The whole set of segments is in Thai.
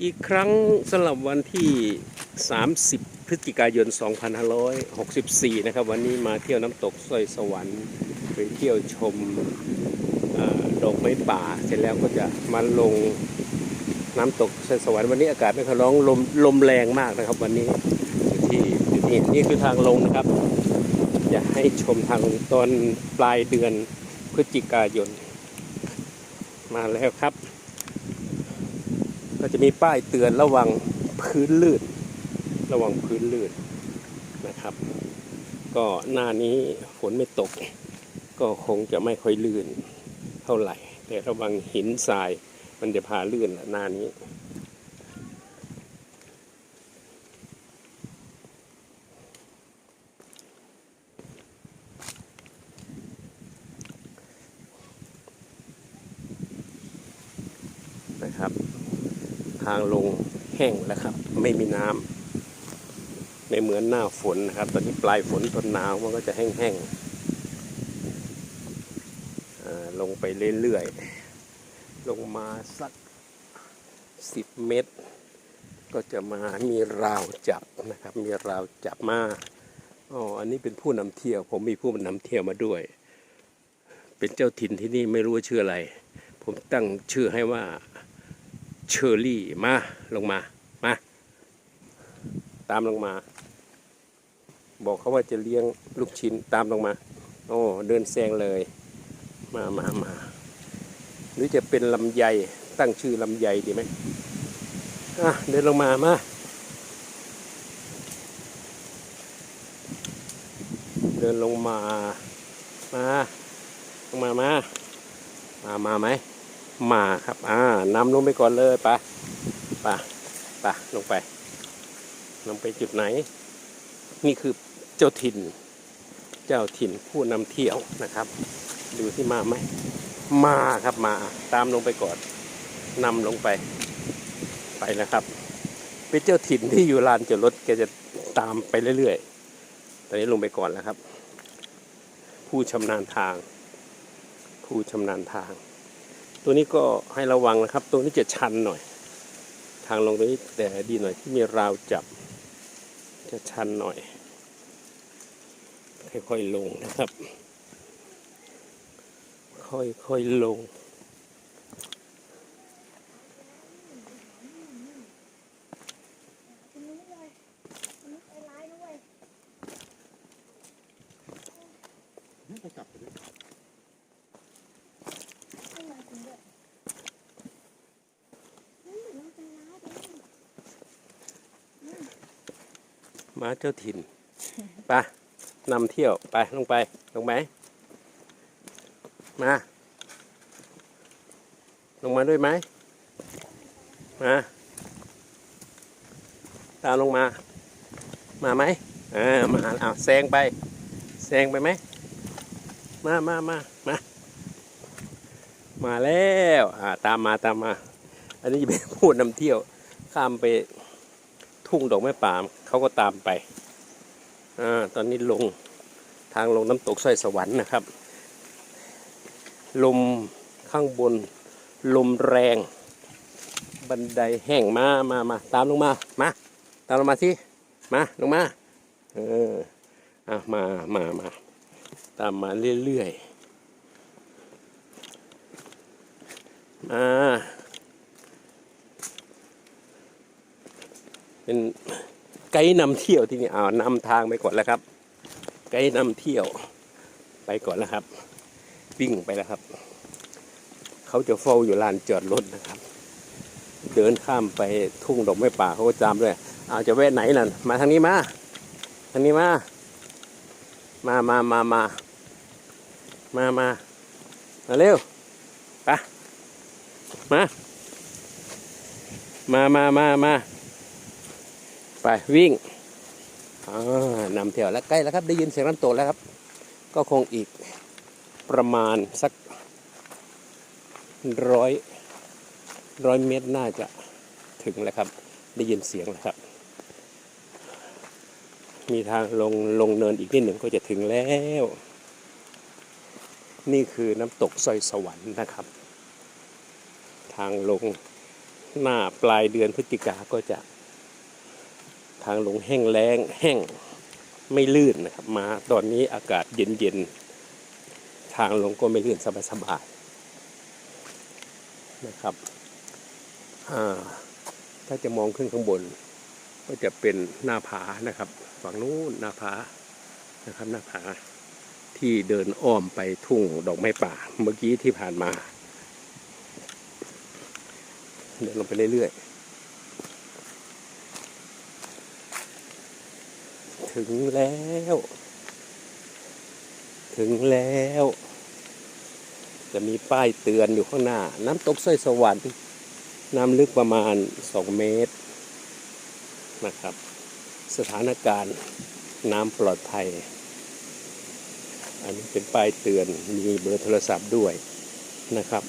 อีกครั้งสำหรับวันที่ 30 พฤศจิกายน 2564 นะครับ วันนี้มาเที่ยวน้ำตกสร้อยสวรรค์ไปเที่ยวชมอดอกไม้ป่า เสร็จแล้วก็จะมาลงน้ำตกสร้อยสวรรค์วันนี้อากาศไม่ค่อยร้องลมลมแรงมากนะครับ วันนี้ที่นี่นี่คือทางลงนะครับอยากให้ชมทางลงตอนปลายเดือนพฤศจิกายน มาแล้วครับ ก็จะมีป้ายเตือนระวังพื้นลื่น ระวังพื้นลื่นนะครับ ก็หน้านี้ฝนไม่ตก ก็คงจะไม่ค่อยลื่นเท่าไหร่ แต่ระวังหินทรายมันจะพาลื่นหน้านี้ นะครับ ทางลงแห้งแล้วครับ ไม่มีน้ำไม่เหมือนหน้าฝนนะครับ ตอนนี้ปลายฝนต้นหนาวมันก็จะแห้งๆลงไปเรื่อยๆลงมาสักสิบเมตร ก็จะมามีราวจับนะครับ มีราวจับมาอ๋ออันนี้เป็นผู้นำเที่ยว ผมมีผู้นำเที่ยวมาด้วย เป็นเจ้าถิ่นที่นี่ไม่รู้ว่าชื่ออะไร ผมตั้งชื่อให้ว่า เชอรี่มาลงมา มา ตามลงมา บอกเขาว่าจะเลี้ยงลูกชิ้นตามลงมา โอ้ เดินแซงเลย มามามาหรือจะเป็นลำไยตั้งชื่อลำไยดีไหมอะ เดินลงมา มาเดินลงมา มา ลงมา มา มามาไหม มาครับ อ่านำลงไปก่อนเลยปไปไปะลงไปลงไปจุดไหน นี่คือเจ้าถิ่น เจ้าถิ่นผู้นำเที่ยวนะครับ ดูที่มาไหมมาครับมา ตามลงไปก่อนนำลงไป ไปนะครับ เป็นเจ้าถิ่นที่อยู่ลานจอดรถแกจะตามไปเรื่อยๆ ตอนนี้ลงไปก่อนแล้วครับ ผู้ชำนาญทาง ผู้ชำนาญทาง ตัวนี้ก็ให้ระวังนะครับ ตัวนี้จะชันหน่อย ทางลงตรงนี้แต่ดีหน่อยที่มีราวจับ จะชันหน่อย ค่อยๆลงนะครับ ค่อยๆลง คุณรู้เลยคุณรู้ใจร้ายด้วย ไปกลับไปด้วย ไม่มาคุณด้วยนั่นเหมือนเราใจร้ายไปแล้ว มาเจ้าถิ่นไปนำเที่ยวไปลงไปลงไหมมา ลงมาด้วยไหมมาตามลงมา มาไหมเออมาเอาวแซงไปแซงไปไหมมามามามามาแล้วอ่าตามมาตามมา อันนี้จะเป็นผู้นำเที่ยวข้ามไป ทุ่งดอกไม้ป่าเขาก็ตามไปอตอนนี้ลงทางลงน้ำตกสร้อยสวรรค์นะครับ ลมข้างบนลมแรง บันไดแห้งมามามาตามลงมา มา ตามลงมาสิมาลงมา เอออะมามามาตามมาเรื่อยๆมา เป็นไกด์นำเที่ยวที่นี่เอานำทางไปก่อนแล้วครับ ไกด์นำเที่ยวไปก่อนแล้วครับ วิ่งไปแล้วครับ เขาจะเฝ้าอยู่ลานจอดรถนะครับ เดินข้ามไปทุ่งดอกไม้ป่าเขาก็จามด้วยเอาจะแวะไหนนั่นมาทางนี้มาทางนี้มา มามามามามามามาเร็วไปมา มามามามา ไปวิ่งนำเที่ยวแล้วใกล้แล้วครับได้ยินเสียงน้ำตกแล้วครับ ก็คงอีกประมาณสักร้อยร้อยเมตรน่าจะถึงแล้วครับ ได้ยินเสียงแล้วครับ มีทางลงลงเนินอีกนิดหนึ่งก็จะถึงแล้ว นี่คือน้ำตกสอยสวรรค์นะครับ ทางลงหน้าปลายเดือนพฤศจิกาก็จะ ทางลงแห้งแล้งแห้งไม่ลื่นนะครับ มาตอนนี้อากาศเย็นๆทางลงก็ไม่ลื่นสบายๆนะครับถ้าจะมองขึ้นข้างบน ก็จะเป็นหน้าผานะครับ ฝั่งนู้นหน้าผานะครับหน้าผาที่เดินอ้อมไปทุ่งดอกไม้ป่า เมื่อกี้ที่ผ่านมา เดินลงไปเรื่อยๆ ถึงแล้ว ถึงแล้ว จะมีป้ายเตือนอยู่ข้างหน้า น้ำตกสร้อยสวรรค์น้ำลึกประมาณ 2 เมตรนะครับ สถานการณ์น้ำปลอดภัย อันนี้เป็นป้ายเตือนมีเบอร์โทรศัพท์ด้วยนะครับ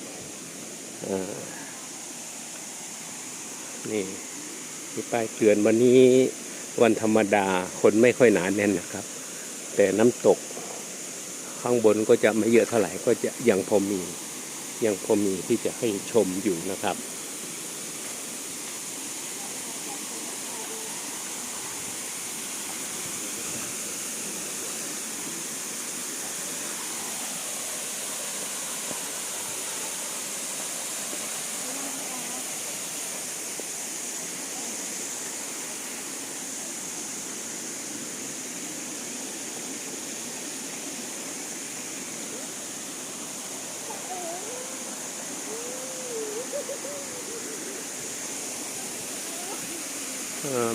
นี่มีป้ายเตือนวันนี้ วันธรรมดาคนไม่ค่อยหนาแน่นนะครับ แต่น้ำตกข้างบนก็จะไม่เยอะเท่าไหร่ก็จะยังพอมียังพอมีที่จะให้ชมอยู่นะครับ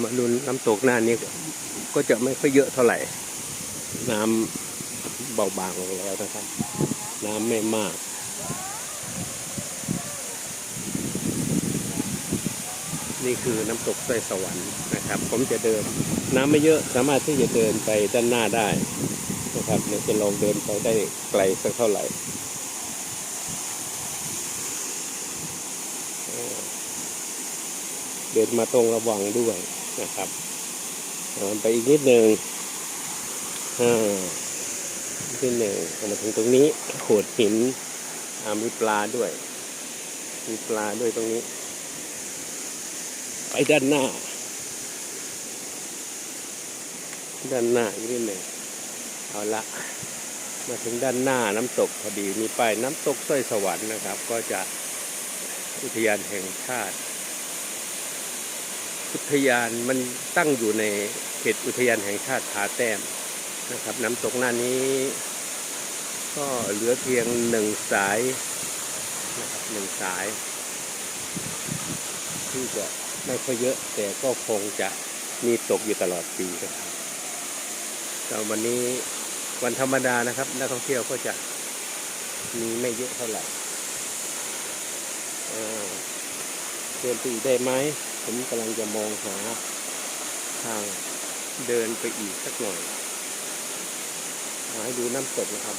มาดูน้ำตกหน้านี้ก็จะไม่ค่อยเยอะเท่าไหร่ น้ำเบาบางลงแล้วนะครับ น้ำไม่มากนี่คือน้ำตกสร้อยสวรรค์นะครับ ผมจะเดิน น้ำไม่เยอะสามารถที่จะเดินไปด้านหน้าได้นะครับเดี๋ยวจะลองเดินไปได้ไกลสักเท่าไหร่เอ่อ เดินมาตรงระวังด้วยนะครับไปอีกนิดหนึ่งอ่านิดหนึ่งมาถึงตรงนี้โขดหินอ่ามีปลาด้วย มีปลาด้วยตรงนี้ ไปด้านหน้า ด้านหน้าอีกนิดหนึ่งเอาละมาถึงด้านหน้าน้ำตกพอดีมีป้ายน้ำตกสร้อยสวรรค์นะครับ ก็จะอุทยานแห่งชาติ อุทยานมันตั้งอยู่ในเขตอุทยานแห่งชาติผาแต้มนะครับ น้ำตกหน้านี้ ก็เหลือเพียงหนึ่งสายนะครับหนึ่งสาย ที่จะไม่ค่อยเยอะ แต่ก็คงจะมีตกอยู่ตลอดปีนะครับแต่วันนี้วันธรรมดานะครับนักท่องเที่ยวก็จะมีไม่เยอะเท่าไหร่อ่าเดินไปอีได้ไหม ผมกำลังจะมองหาทางเดินไปอีกสักหน่อยหาให้ดูน้ำตกนะครับ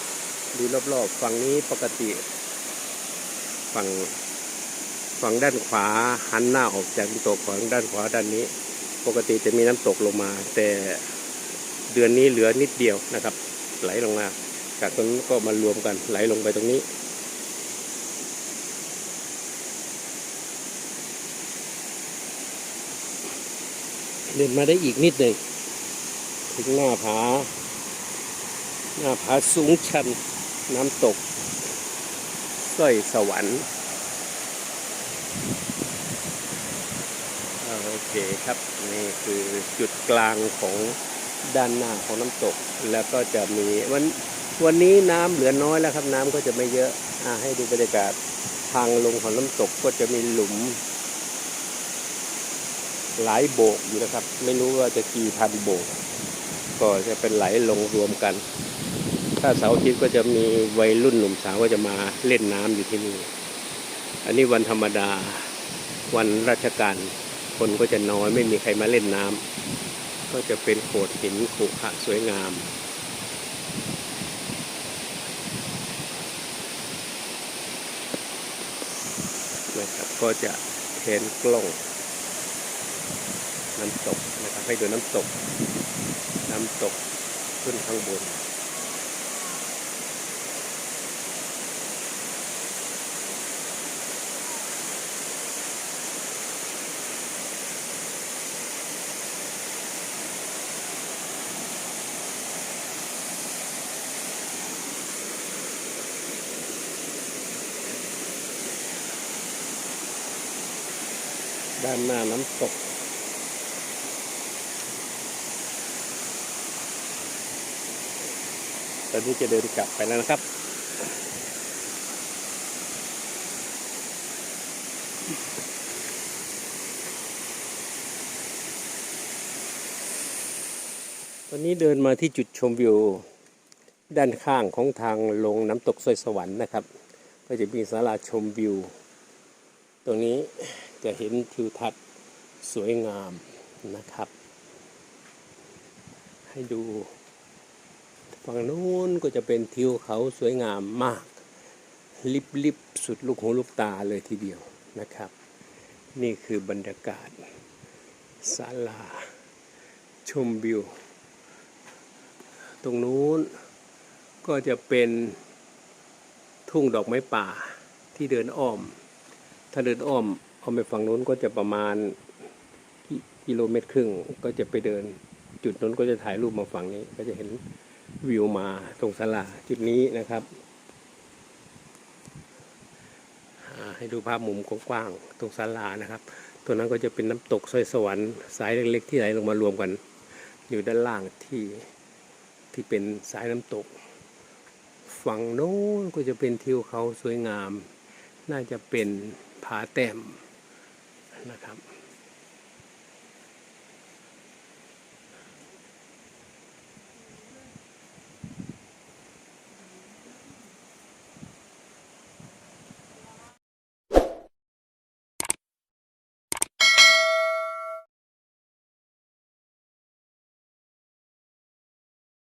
ดูรอบๆ ฝั่งนี้ปกติ ฝั่งฝั่งด้านขวาหันหน้าออกจากน้ำตกฝั่งด้านขวาด้านนี้ ปกติจะมีน้ำตกลงมา แต่เดือนนี้เหลือนิดเดียวนะครับ ไหลลงมาจากตรงนี้นก็มารวมกันไหลลงไปตรงนี้ เดินมาได้อีกนิดหนึ่งถึงหน้าผา หน้าผาสูงชัน น้ำตกสร้อยสวรรค์โอเคครับ นี่คือจุดกลางของด้านหน้าของน้ำตก แล้วก็จะมีวันวันนี้น้ำเหลือน้อยแล้วครับ น้ำก็จะไม่เยอะอ่าให้ดูบรรยากาศทางลงของน้ำตกก็จะมีหลุม หลายโบกอยู่นะครับ ไม่รู้ว่าจะกี่พันโบก ก็จะเป็นไหลลงรวมกัน ถ้าเสาร์อาทิตย์ก็จะมีวัยรุ่นหนุ่มสาวก็จะมาเล่นน้ำอยู่ที่นี่ อันนี้วันธรรมดาวันราชการคนก็จะน้อยไม่มีใครมาเล่นน้ำก็จะเป็นโขดหินขรุขระสวยงามนะครับก็จะเห็นกล้อง น้ำตกนะครับให้ดูน้ำตก น้ำตกขึ้นข้างบนด้านหน้าน้ำตก ตอนนี้จะเดินกลับไปแล้วนะครับตอนนี้เดินมาที่จุดชมวิว ด้านข้างของทางลงน้ำตกสวยสวรรค์นะครับ ก็จะมีศาลาชมวิว ตรงนี้จะเห็นทิวทัศน์สวยงามนะครับ ให้ดู ฝั่งนู้นก็จะเป็นทิวเขาสวยงามมาก ลิบลิบสุดลูกหูลูกตาเลยทีเดียวนะครับ นี่คือบรรยากาศศาลา ชมวิว ตรงนู้นก็จะเป็นทุ่งดอกไม้ป่าที่เดินอ้อม ถ้าเดินอ้อมอ้อมไปฝั่งนู้นก็จะประมาณกิกิโลเมตรครึ่งก็จะไปเดินจุดนู้นก็จะถ่ายรูปมาฝั่งนี้ก็จะเห็น วิวมาตรงศาลาจุดนี้นะครับ ให้ดูภาพมุมกว้างๆตรงศาลานะครับ ตัวนั้นก็จะเป็นน้ำตกสวยสวรรค์สายเล็กๆ ที่ไหลลงมารวมกัน อยู่ด้านล่างที่ที่เป็นสายน้ำตก ฝั่งโน้นก็จะเป็นทิวเขาสวยงาม น่าจะเป็นผาแต้มนะครับ